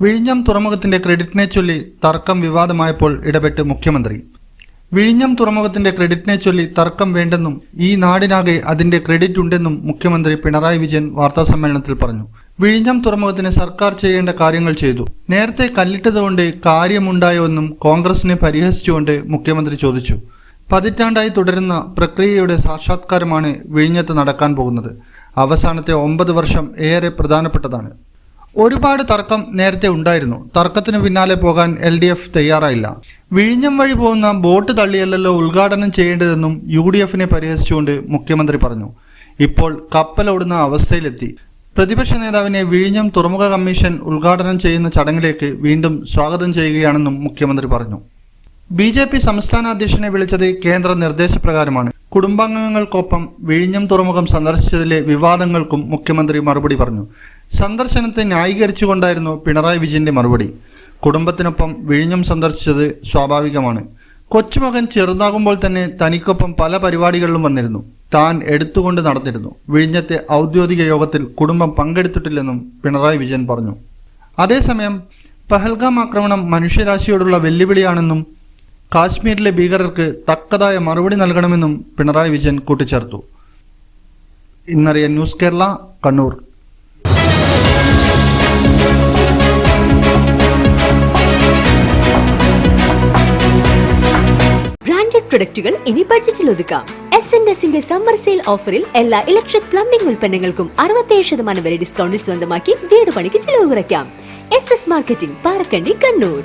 വിഴിഞ്ഞം തുറമുഖത്തിന്റെ ക്രെഡിറ്റിനെ ചൊല്ലി തർക്കം വിവാദമായപ്പോൾ ഇടപെട്ട് മുഖ്യമന്ത്രി. വിഴിഞ്ഞം തുറമുഖത്തിന്റെ ക്രെഡിറ്റിനെ ചൊല്ലി തർക്കം വേണ്ടെന്നും ഈ നാടിനാകെ അതിന്റെ ക്രെഡിറ്റ് ഉണ്ടെന്നും മുഖ്യമന്ത്രി പിണറായി വിജയൻ വാർത്താസമ്മേളനത്തിൽ പറഞ്ഞു. വിഴിഞ്ഞം തുറമുഖത്തിന് സർക്കാർ ചെയ്യേണ്ട കാര്യങ്ങൾ ചെയ്തു. നേരത്തെ കല്ലിട്ടതുകൊണ്ട് കാര്യമുണ്ടായോന്നും കോൺഗ്രസിനെ പരിഹസിച്ചുകൊണ്ട് മുഖ്യമന്ത്രി ചോദിച്ചു. പതിറ്റാണ്ടായി തുടരുന്ന പ്രക്രിയയുടെ സാക്ഷാത്കാരമാണ് വിഴിഞ്ഞത്ത് നടക്കാൻ പോകുന്നത്. അവസാനത്തെ ഒമ്പത് വർഷം ഏറെ പ്രധാനപ്പെട്ടതാണ്. ഒരുപാട് തർക്കം നേരത്തെ ഉണ്ടായിരുന്നു. തർക്കത്തിന് പിന്നാലെ പോകാൻ എൽ ഡി എഫ് തയ്യാറായില്ല. വിഴിഞ്ഞം വഴി പോകുന്ന ബോട്ട് തള്ളിയല്ലല്ലോ ഉദ്ഘാടനം ചെയ്യേണ്ടതെന്നും യു ഡി എഫിനെ പരിഹസിച്ചുകൊണ്ട് മുഖ്യമന്ത്രി പറഞ്ഞു. ഇപ്പോൾ കപ്പലോടുന്ന അവസ്ഥയിലെത്തി. പ്രതിപക്ഷ നേതാവിനെ വിഴിഞ്ഞം തുറമുഖ കമ്മീഷൻ ഉദ്ഘാടനം ചെയ്യുന്ന ചടങ്ങിലേക്ക് വീണ്ടും സ്വാഗതം ചെയ്യുകയാണെന്നും മുഖ്യമന്ത്രി പറഞ്ഞു. ബി ജെ പി സംസ്ഥാന അധ്യക്ഷനെ വിളിച്ചത് കേന്ദ്ര നിർദ്ദേശപ്രകാരമാണ്. കുടുംബാംഗങ്ങൾക്കൊപ്പം വിഴിഞ്ഞം തുറമുഖം സന്ദർശിച്ചതിലെ വിവാദങ്ങൾക്കും മുഖ്യമന്ത്രി മറുപടി പറഞ്ഞു. സന്ദർശനത്തെ ന്യായീകരിച്ചുകൊണ്ടായിരുന്നു പിണറായി വിജയന്റെ മറുപടി. കുടുംബത്തിനൊപ്പം വിഴിഞ്ഞം സന്ദർശിച്ചത് സ്വാഭാവികമാണ്. കൊച്ചുമകൻ ചെറുതാകുമ്പോൾ തന്നെ തനിക്കൊപ്പം പല പരിപാടികളിലും വന്നിരുന്നു. താൻ എടുത്തുകൊണ്ട് നടന്നിരുന്നു. വിഴിഞ്ഞത്തെ ഔദ്യോഗിക യോഗത്തിൽ കുടുംബം പങ്കെടുത്തിട്ടില്ലെന്നും പിണറായി വിജയൻ പറഞ്ഞു. അതേസമയം പഹൽഗാം ആക്രമണം മനുഷ്യരാശിയോടുള്ള വെല്ലുവിളിയാണെന്നും കാശ്മീരിലെ ഭീകരർക്ക് തക്കതായ മറുപടി നൽകണമെന്നും പിണറായി വിജയൻ കൂട്ടിച്ചേർത്തു. ഇന്നറിയ ന്യൂസ് കേരള കണ്ണൂർ. ബ്രാൻഡഡ് പ്രൊഡക്റ്റുകൾ ഇനി ബഡ്ജറ്റിൽ ഒതുക്കാം. എസ് എൻ എസിന്റെ സമ്മർ സെയിൽ ഓഫറിൽ എല്ലാ ഇലക്ട്രിക് പ്ലംബിംഗ് ഉൽപ്പന്നങ്ങൾക്കും അറുപത്തേഴ് ശതമാനം വരെ ഡിസ്കൗണ്ടിൽ സ്വന്തമാക്കി വീട് പണിക്ക് ചിലവ് കുറയ്ക്കാം. S S marketing Parakkandi Kannur.